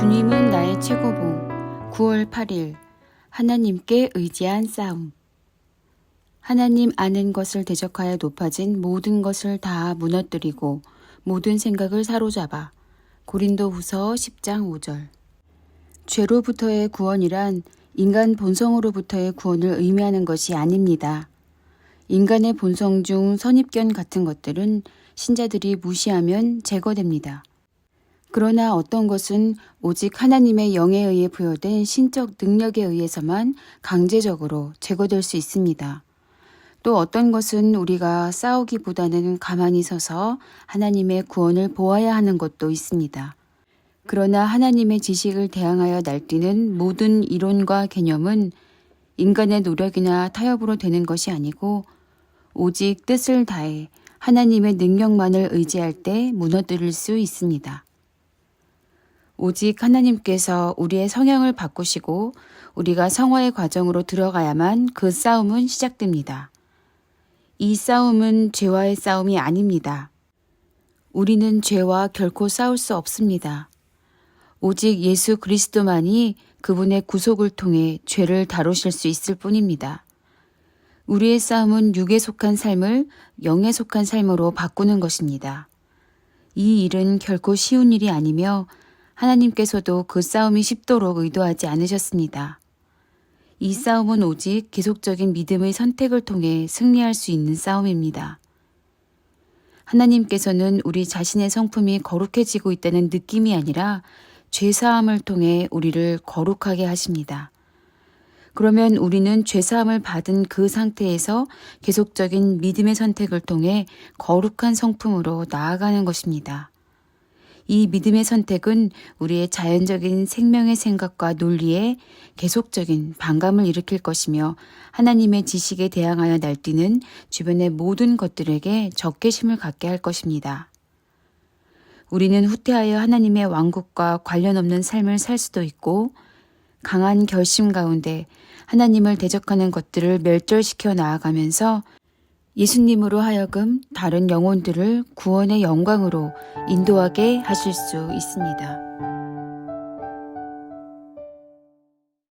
주님은 나의 최고봉. 9월 8일. 하나님께 의지한 싸움. 하나님 아는 것을 대적하여 높아진 모든 것을 다 무너뜨리고 모든 생각을 사로잡아. 고린도 후서 10장 5절. 죄로부터의 구원이란 인간 본성으로부터의 구원을 의미하는 것이 아닙니다. 인간의 본성 중 선입견 같은 것들은 신자들이 무시하면 제거됩니다. 그러나 어떤 것은 오직 하나님의 영에 의해 부여된 신적 능력에 의해서만 강제적으로 제거될 수 있습니다. 또 어떤 것은 우리가 싸우기보다는 가만히 서서 하나님의 구원을 보아야 하는 것도 있습니다. 그러나 하나님의 지식을 대항하여 날뛰는 모든 이론과 개념은 인간의 노력이나 타협으로 되는 것이 아니고 오직 뜻을 다해 하나님의 능력만을 의지할 때 무너뜨릴 수 있습니다. 오직 하나님께서 우리의 성향을 바꾸시고 우리가 성화의 과정으로 들어가야만 그 싸움은 시작됩니다. 이 싸움은 죄와의 싸움이 아닙니다. 우리는 죄와 결코 싸울 수 없습니다. 오직 예수 그리스도만이 그분의 구속을 통해 죄를 다루실 수 있을 뿐입니다. 우리의 싸움은 육에 속한 삶을 영에 속한 삶으로 바꾸는 것입니다. 이 일은 결코 쉬운 일이 아니며 하나님께서도 그 싸움이 쉽도록 의도하지 않으셨습니다. 이 싸움은 오직 계속적인 믿음의 선택을 통해 승리할 수 있는 싸움입니다. 하나님께서는 우리 자신의 성품이 거룩해지고 있다는 느낌이 아니라 죄사함을 통해 우리를 거룩하게 하십니다. 그러면 우리는 죄사함을 받은 그 상태에서 계속적인 믿음의 선택을 통해 거룩한 성품으로 나아가는 것입니다. 이 믿음의 선택은 우리의 자연적인 생명의 생각과 논리에 계속적인 반감을 일으킬 것이며 하나님의 지식에 대항하여 날뛰는 주변의 모든 것들에게 적개심을 갖게 할 것입니다. 우리는 후퇴하여 하나님의 왕국과 관련 없는 삶을 살 수도 있고 강한 결심 가운데 하나님을 대적하는 것들을 멸절시켜 나아가면서 예수님으로 하여금 다른 영혼들을 구원의 영광으로 인도하게 하실 수 있습니다.